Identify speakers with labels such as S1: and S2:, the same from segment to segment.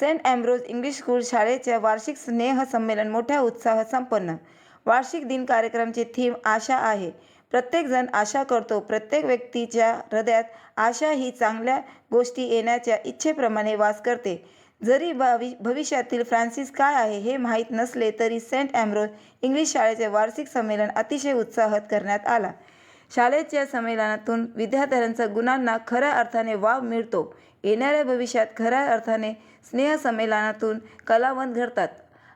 S1: Saint अँब्रोज English school शाळेच्या वार्षिक स्नेह संमेलन मोठ्या उत्साहात संपन्न. वार्षिक दिन कार्यक्रमाची थीम आशा आहे. प्रत्येकजण आशा करतो. प्रत्येक व्यक्तीच्या हृदयात आशा ही चांगल्या गोष्टी येण्याच्या इच्छेप्रमाणे वास करते. जरी भावि भविष्यातील फ्रान्सिस काय आहे हे माहीत नसले तरी सेंट अँब्रोज इंग्लिश शाळेचे वार्षिक संमेलन अतिशय उत्साहात करण्यात आला. शाळेच्या संमेलनातून विद्यार्थ्यांचा गुणांना खऱ्या अर्थाने वाव मिळतो. येणाऱ्या भविष्यात खऱ्या अर्थाने स्नेहसंमेलनातून कलावंत घडतात.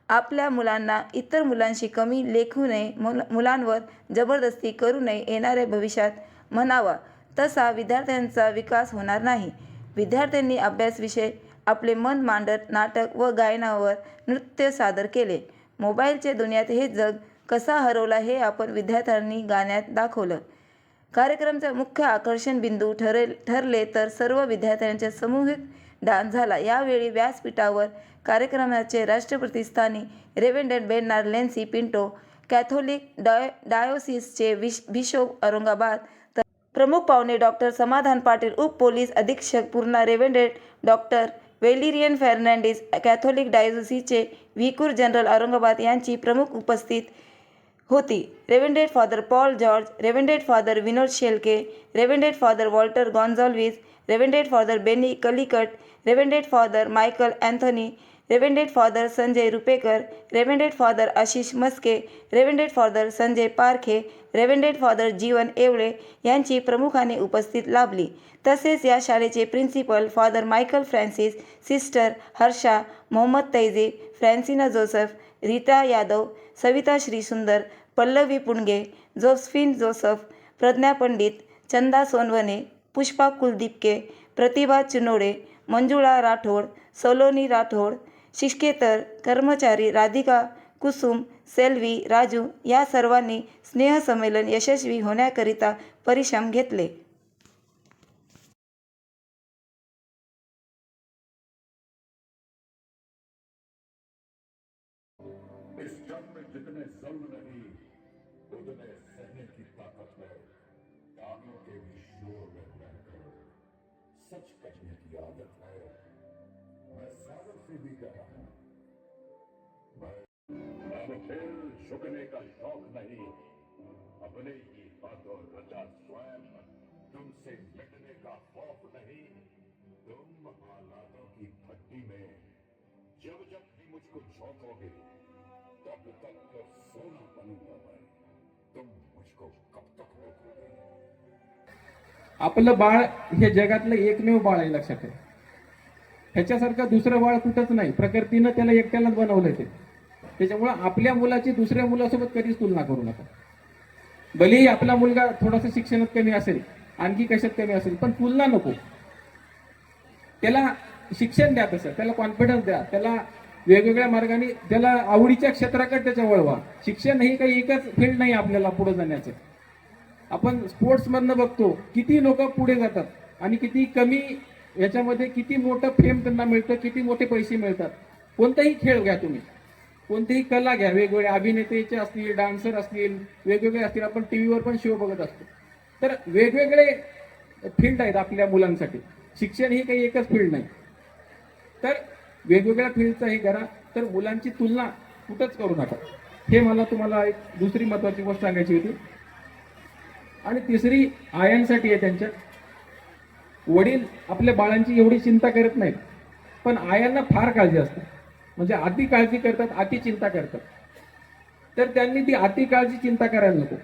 S1: आपल्या मुलांना इतर मुलांशी कमी लेखू नये मुल मुलांवर जबरदस्ती करू नये येणाऱ्या भविष्यात म्हणावा. तसा विद्यार्थ्यांचा विकास होणार नाही. विद्यार्थ्यांनी अभ्यासविषय आपले मन मांडत नाटक व गायनावर नृत्य सादर केले. मोबाईलच्या दुनियात हे जग कसा हरवला हे आपण विद्यार्थ्यांनी गाण्यात दाखवलं. कार्यक्रमचे मुख्य आकर्षण बिंदू ठरेल ठरले तर सर्व विद्यार्थ्यांच्या सामूहिक डान्स झाला. यावेळी व्यासपीठावर कार्यक्रमाचे राष्ट्रपती स्थानी reverend Bernard Lancy Pinto Catholic डाय डायोसिसचे विश बिशोप औरंगाबाद तर प्रमुख पाहुणे डॉक्टर समाधान पाटील उप पोलीस अधीक्षक Purna reverend doctor Valerian Fernandes Catholic डायोसिसचे vicar general Aurangabad यांची प्रमुख उपस्थित होती. Reverend father Paul George reverend father Vinod Shelke reverend father Walter Gonsalves reverend father Benny Calicut reverend father Michael Anthony reverend father Sanjay Rupekar reverend father Ashish Maske reverend father Sanjay Parkhe reverend father Jeevan Evale यांची प्रमुखाने उपस्थित लाभली. तसेच या शाळेचे principal father Michael Francis sister Harsha Mohammed Taiji Francina Joseph Rita Yadav Savita Shrisundar Pallavi Punge Josephine Joseph Pragya Pandit Chanda Sonawane Pushpa Kuldeepke Pratibha Chinode Manjula Rathod Saloni Rathod शिष्केतर कर्मचारी राधिका कुसुम सेल्वी राजू या सर्वांनी स्नेहसंमेलन यशस्वी होण्याकरिता परिश्रम घेतले.
S2: भी कह अब फिर झुकने का शौक नहीं अपने ही बातों रचा स्वयं तुमसे मिटने का खौफ नहीं तुम हालातों की भट्टी में जब जब भी मुझको झोंकोगे तब तक तो सोना बनूंगा मैं तुम मुझको कब तक रोकोगे
S3: आपलं बाळ हे जगातलं एकमेव बाळ आहे लक्षात आहे ह्याच्यासारखं दुसरं बाळ कुठंच नाही. प्रकृतीनं त्याला एकट्यालाच बनवलंय ते. त्याच्यामुळं आपल्या मुलाची दुसऱ्या मुलासोबत कधीच तुलना करू नका. भलेही आपला मुलगा थोडासा शिक्षणात कमी असेल आणखी कशात कमी असेल पण तुलना नको. त्याला शिक्षण द्या तसं त्याला कॉन्फिडन्स द्या त्याला वेगवेगळ्या मार्गाने त्याला आवडीच्या क्षेत्राकडे त्याच्या वळवा शिक्षण ही काही एकच फील्ड नाही आपल्याला पुढे जाण्याचं. आपण स्पोर्ट्समधनं बघतो किती लोक पुढे जातात आणि किती कमी याच्यामध्ये किती मोठं फेम त्यांना मिळतं किती मोठे पैसे मिळतात. कोणताही खेळ घ्या तुम्ही. कोणतीही कला घ्या. वेगवेगळे अभिनेतेचे असतील डान्सर असतील वेगवेगळे असतील. आपण टी व्हीवर पण शो बघत असतो. तर वेगवेगळे फील्ड आहेत आपल्या मुलांसाठी. शिक्षण ही काही एकच फील्ड नाही. तर वेगवेगळ्या फील्डचं हे करा. तर मुलांची तुलना कुठंच करू नका. हे मला तुम्हाला एक दुसरी महत्त्वाची गोष्ट सांगायची होती. आणि तिसरी आयांसाठी आहे त्यांच्यात. वडील आपल्या बाळांची एवढी चिंता करत नाहीत. पण आयांना फार काळजी असते. म्हणजे अति काळजी करतात अति चिंता करतात. तर त्यांनी ती अति काळजी चिंता करायला नको.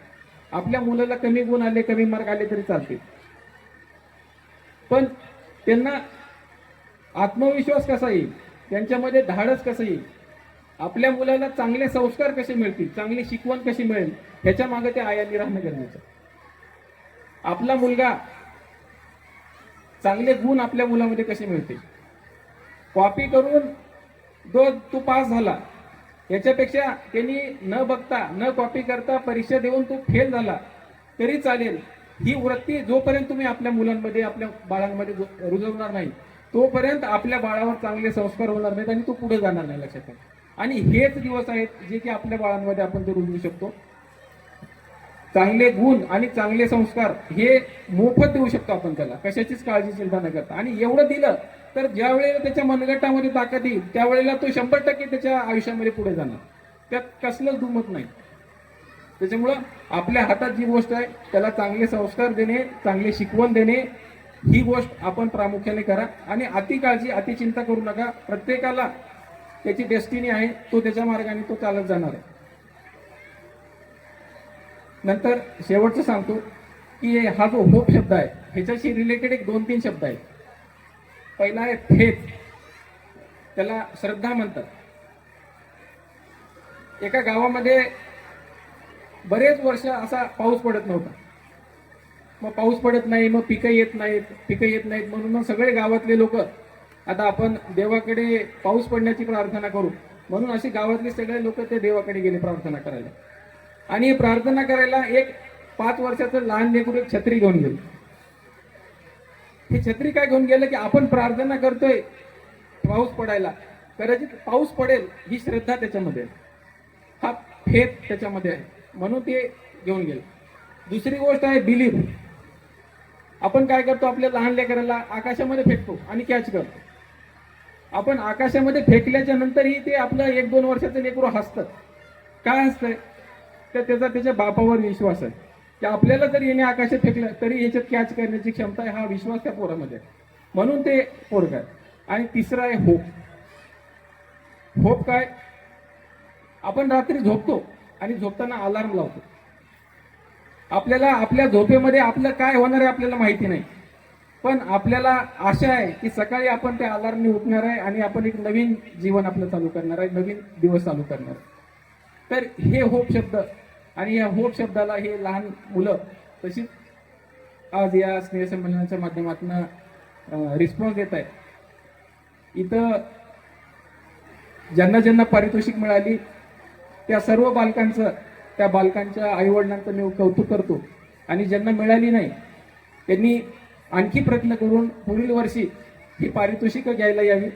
S3: आपल्या मुलाला कमी गुण आले कमी मार्क आले तरी चालते पण त्यांना आत्मविश्वास कसा येईल? त्यांच्यामध्ये धाडस कसं येईल? आपल्या मुलाला चांगले संस्कार कसे मिळतील? चांगली शिकवण कशी मिळेल? ह्याच्या मागे ते आयांनी राहणं गरजेचं आपला मुलगा चांगले गुण आपल्या मुलामध्ये कसे मिळते कॉपी करून दो तू पास झाला याच्यापेक्षा त्यांनी न बघता न कॉपी करता परीक्षा देऊन तू फेल झाला तरी चालेल. ही वृत्ती जोपर्यंत तुम्ही आपल्या मुलांमध्ये आपल्या बाळांमध्ये रुजवणार नाही तोपर्यंत आपल्या बाळावर चांगले संस्कार होणार नाहीत आणि तो पुढे जाणार नाही लक्षात आणि हेच दिवस आहेत जे की आपल्या बाळांमध्ये आपण ते रुजवू शकतो. चांगले गुण आणि चांगले संस्कार हे मोफत देऊ शकतो आपण त्याला. कशाचीच काळजी चिंता न करता. आणि एवढं दिलं तर ज्या वेळेला त्याच्या मनगटामध्ये ताकद येईल त्यावेळेला तो शंभर टक्के त्याच्या आयुष्यामध्ये पुढे जाणार. त्यात कसलंच दुमत नाही. त्याच्यामुळं आपल्या हातात जी गोष्ट आहे त्याला चांगले संस्कार देणे चांगले शिकवण देणे ही गोष्ट आपण प्रामुख्याने करा. आणि अति काळजी अति चिंता करू नका. प्रत्येकाला त्याची डेस्टिनी आहे तो त्याच्या मार्गाने तो चालत जाणार आहे. नंतर शेवटचं सांगतो की हा जो होप शब्द आहे ह्याच्याशी रिलेटेड एक दोन तीन शब्द आहेत. पहिला आहे फेथ त्याला श्रद्धा म्हणतात. एका गावामध्ये बरेच वर्ष असा पाऊस पडत नव्हता. मग पाऊस पडत नाही मग पिकं येत नाहीत पिकं येत नाहीत म्हणून मग सगळे गावातले लोक आता आपण देवाकडे पाऊस पडण्याची प्रार्थना करू म्हणून असे गावातले सगळे लोक ते देवाकडे गेले प्रार्थना करायला. आणि प्रार्थना करायला एक पाच वर्षाचं लहान लेकरू एक छत्री घेऊन गेलं. हे छत्री काय घेऊन गेलं की आपण प्रार्थना करतोय पाऊस पडायला. कदाचित पाऊस पडेल ही श्रद्धा त्याच्यामध्ये हा फेत त्याच्यामध्ये आहे. म्हणून ते घेऊन गेलं. दुसरी गोष्ट आहे बिलीफ आपण काय करतो? आपल्या लहान लेकराला आकाशामध्ये फेकतो आणि कॅच करतो. आपण आकाशामध्ये फेकल्याच्या नंतरही ते आपलं एक दोन वर्षाचं लेकरू हसतं काय हसतंय? तर त्याचा त्याच्या बापावर विश्वास आहे. की आपल्याला जर येणे आकाशात फेकलं तरी याच्यात कॅच करण्याची क्षमता आहे हा विश्वास त्या पोरामध्ये म्हणून ते पोरग आहे. आणि तिसरा आहे होप. होप काय? आपण रात्री झोपतो आणि झोपताना अलार्म लावतो. आपल्याला आपल्या झोपेमध्ये आपलं काय होणार आहे आपल्याला माहिती नाही. पण आपल्याला आशा आहे की सकाळी आपण त्या अलार्मने उठणार आहे आणि आपण एक नवीन जीवन आपलं चालू करणार आहे नवीन दिवस चालू करणार आहे. तर हे होप शब्द आणि या होप शब्दाला हे लहान मुलं तशीच आज या स्नेहसंमेलनाच्या माध्यमातून रिस्पॉन्स देत आहेत. इथं ज्यांना ज्यांना पारितोषिक मिळाली त्या सर्व बालकांचं त्या बालकांच्या आईवडिलांचं मी कौतुक करतो. आणि ज्यांना मिळाली नाही त्यांनी आणखी प्रयत्न करून पुढील वर्षी ही पारितोषिकं घ्यायला यावी.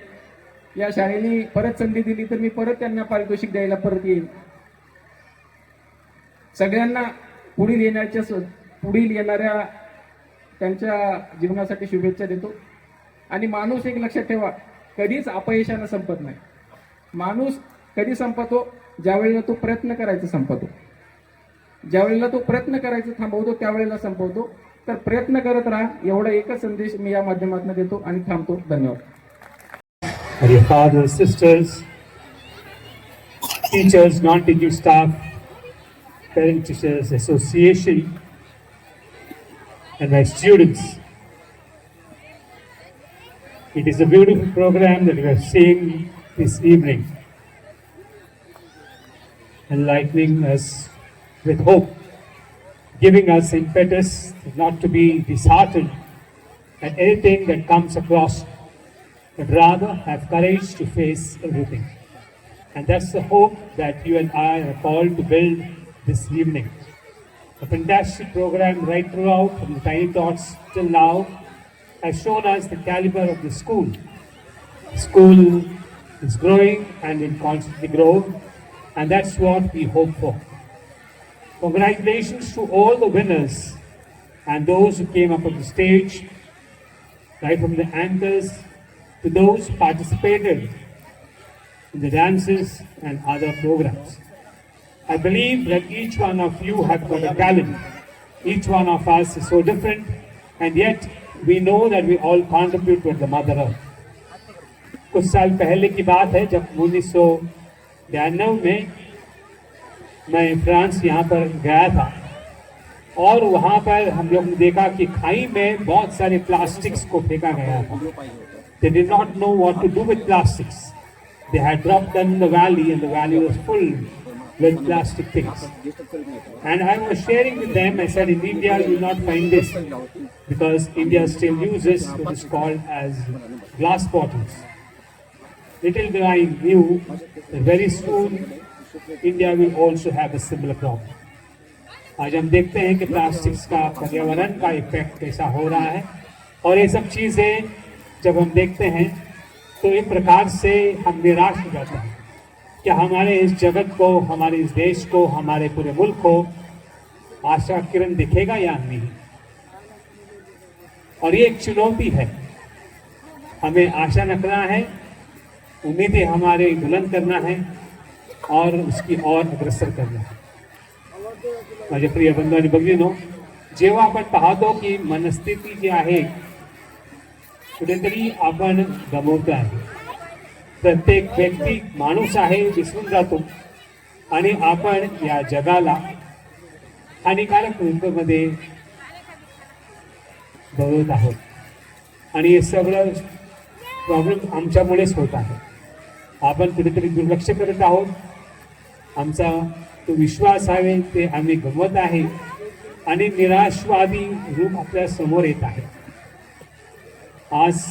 S3: या शाळेने परत संधी दिली तर मी परत त्यांना पारितोषिक द्यायला परत येईन. सगळ्यांना पुढील येण्याच्या पुढील येणाऱ्या त्यांच्या जीवनासाठी शुभेच्छा देतो. आणि माणूस एक लक्षात ठेवा कधीच अपयशानं संपत नाही. माणूस कधी संपतो? ज्यावेळेला तो प्रयत्न करायचा संपतो. ज्यावेळेला तो प्रयत्न करायचं थांबवतो त्यावेळेला संपवतो. तर प्रयत्न करत राहा एवढा एकच संदेश मी या माध्यमातून देतो आणि थांबतो. धन्यवाद.
S4: Dear fathers, sisters, teachers, non-teaching staff, parent teachers association, and my students. It is a beautiful program that we are seeing this evening, enlightening us with hope, giving us impetus not to be disheartened at anything that comes across but rather have courage to face everything. And that's the hope that you and I are called to build this evening. A fantastic program right throughout, from the tiny tots till now, has shown us the caliber of the school. School is growing and will constantly grow, and that's what we hope for. Congratulations to all the winners and those who came up on the stage right from the anchors to those who participated in the dances and other programs. I believe that each one of you have got a talent. Each one of us is so different, and yet we know that we all contribute to the Mother Earth. कुछ साल पहले की बात है जब उन्नीस सौ में मैं फ्रांस यहाँ पर गया था और वहाँ पर हम लोग ने देखा कि खाई में बहुत सारे प्लास्टिक्स को फेंका गया था not know what to do with plastics. They had dropped them in the valley, and the valley was full with plastic things. And I was sharing with them, I said, in India you will not find this because India still uses what is called as glass bottles. Little did I knew that very soon India will also have a similar problem. आज हम देखते हैं कि plastics का पर्यावरण का effect कैसा हो रहा है और ये सब चीज़ें जब हम देखते हैं तो एक प्रकार से हम निराश हो जाते हैं कि हमारे इस जगत को, हमारे इस देश को, हमारे पूरे मुल्क को आशा किरण दिखेगा या नहीं? और ये एक चुनौती है। हमें आशा रखना है, उम्मीदें हमारे बुलंद करना है और उसकी और अग्रसर करना है। माझे प्रिय बंधू आणि भगिनीनो जेव्हा आपण पाहतो की मनस्थिती जी आहे कुठेतरी आपण गमवतो आहे प्रत्येक व्यक्ती माणूस आहे विसरून जातो. आणि आपण या जगाला हानिकारक रूपमध्ये बघत आहोत. आणि हे सगळं प्रॉब्लेम आमच्यामुळेच होत आहे. आपण कुठेतरी दुर्लक्ष करत आहोत. आमचा तो विश्वास आहे ते आम्ही गमवत आहे. आणि निराशवादी रूप आपल्यासमोर येत आहे. आज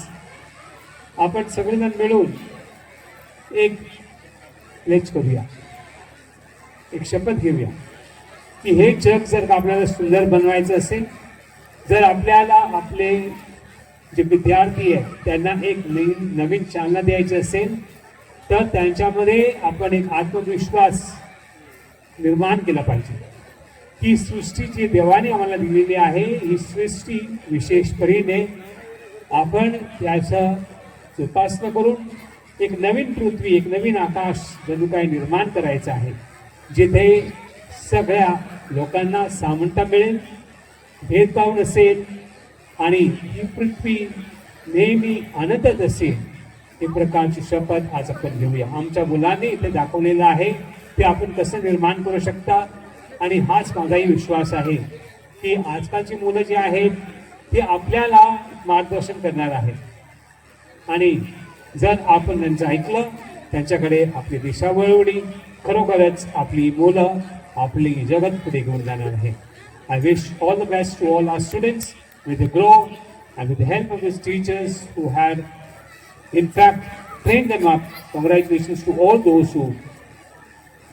S4: आपण सगळेजण मिळून एक लेच करूया. एक शपथ घेऊया. की हे जग जर का आपल्याला सुंदर बनवायचं असेल जर आपल्याला आपले जे विद्यार्थी आहेत त्यांना एक नवीन नवीन चालना द्यायची असेल तर त्यांच्यामध्ये आपण एक आत्मविश्वास निर्माण केला पाहिजे. ही सृष्टी जी देवाने आम्हाला दिलेली आहे. ही सृष्टी विशेष परीने आपण त्याचं जोपासना करून एक नवीन पृथ्वी एक नवीन आकाश जणू काय निर्माण करायचं आहे जिथे सगळ्या लोकांना सामनता मिळेल भेदभाव नसेल आणि ही पृथ्वी नेहमी अनंतच असेल हे प्रकारची शपथ आज आपण घेऊया. आमच्या मुलांनी इथे दाखवलेलं आहे ते आपण कसं निर्माण करू शकता? आणि हाच माझाही विश्वास आहे की आजकालची मुलं जी आहेत ती आपल्याला मार्गदर्शन करणार आहेत. आणि जर आपण त्यांचं ऐकलं त्यांच्याकडे आपली दिशा वळवली खरोखरच आपली मुलं आपली जगत पुढे घेऊन जाणार आहे I wish all the best to all our students with grow and with the help of this teachers who had in fact trained them up. Congratulations to all those who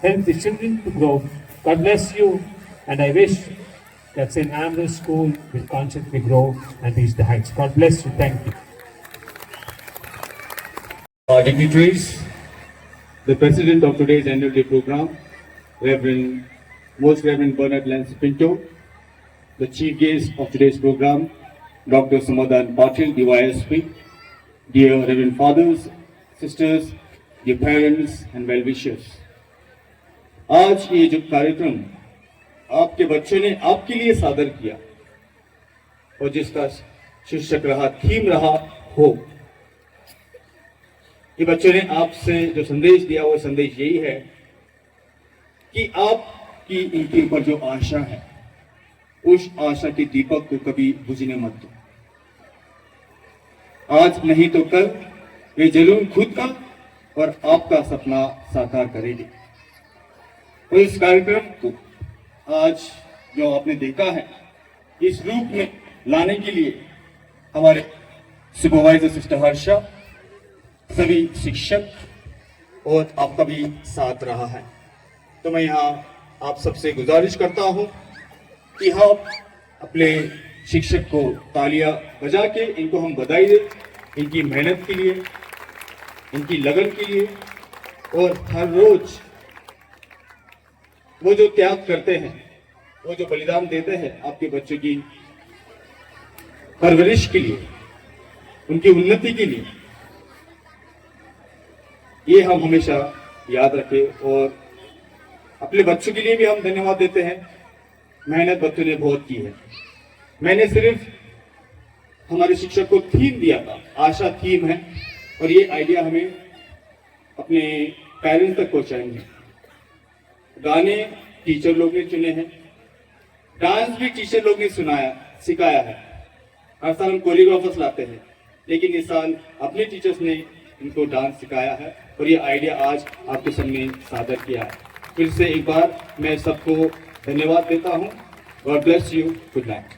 S4: help the children to grow. God bless you, and I wish that St. Ambrose School will constantly grow and reach the heights. God bless you. Thank you.
S5: Our dignitaries, the president of today's annual day program, Reverend, Most Reverend Bernard Lance Pinto, the chief guest of today's program, Dr. Samadan Patil, the YSP, dear Reverend fathers, sisters, dear parents and well-wishers. आज ये जो कार्यक्रम आपके बच्चों ने आपके लिए सादर किया और जिसका शीर्षक रहा थीम रहा होप ये बच्चों ने आपसे जो संदेश दिया, वो संदेश यही है कि आपकी इनके ऊपर जो आशा है, उस आशा के दीपक को कभी बुझने मत दो। आज नहीं तो कल, वे ज़रूर खुद का और आपका सपना साकार करेंगे। और इस कार्यक्रम को आज जो आपने देखा है, इस रूप में लाने के लिए हमारे सुपरवाइजर सिस्टर हर्षा सभी शिक्षक और आपका भी साथ रहा है। तो मैं यहाँ आप सबसे गुजारिश करता हूँ कि हम अपने शिक्षक को तालियाँ बजा के इनको हम बधाई दें इनकी मेहनत के लिए, इनकी लगन के लिए और हर रोज वो जो त्याग करते हैं, वो जो बलिदान देते हैं आपके बच्चों की परवरिश के लिए, उनकी उन्नति के लिए ये हम हमेशा याद रखें और अपने बच्चों के लिए भी हम धन्यवाद देते हैं। मेहनत बच्चों ने बहुत की है। मैंने सिर्फ़ हमारे शिक्षक को थीम दिया था। आशा थीम है और ये आइडिया हमें अपने पेरेंट्स तक पहुंचाएँगे। गाने टीचर लोग ने चुने हैं। डांस भी टीचर लोग ने सुनाया, सिखाया है। हर साल हम कोरियोग्राफर्स लाते हैं। लेकिन इस साल अपने टीचर्स ने इनको डांस सिखाया है और ये आइडिया आज आपके सामने सादर किया है। फिर से एक बार मैं सबको धन्यवाद देता हूँ God bless you. Good night.